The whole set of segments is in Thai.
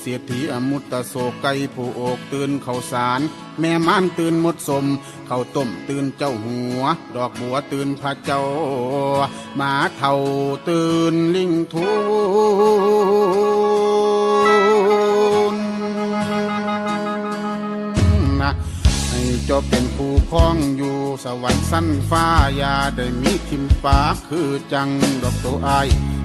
เสียทีอมุตตะโศกไก่ผู้โอกตื่นเขาสาร แม่ม้านตื่นหมดสม เขาต้มตื่นเจ้าหัว ดอกบัวตื่นพระเจ้า หมาเท่าตื่นลิงทูนนะให้เจ้าเป็นผู้คล้องอยู่สวรรค์สั้นฟ้ายาได้มีทิมฟ้าคือจังดอกตัวอ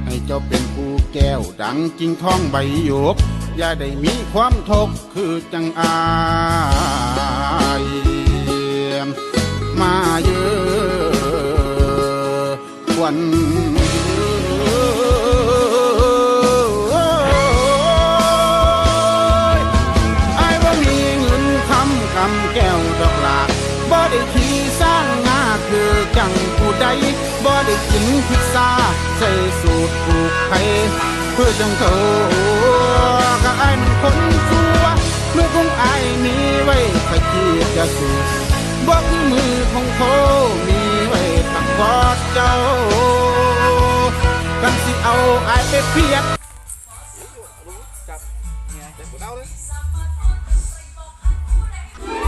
ให้เจ้าเป็นผู้แก้วดังจริงท้องใบหยก อย่าได้มีความทุกข์คือจังอายมาเยอะควันอ้บ่มีเงินคำคำแก้วดอกหลากบ่ได้ขี่สร้างงาคือจังผู้ใดบ่ได้กินพิซซ่าใส่สูตรผูกไทยเพื่อจังเขา ก็ไอ้มันคนชัวเมื่อคงอายมีไว้ขยี้จะสูบบ่คือมือของเขามีไว้ตักกอดเจ้ากันสิเอาอายไปเพียดโ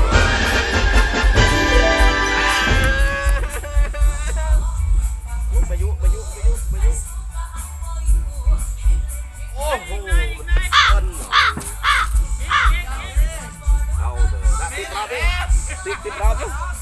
ติดติด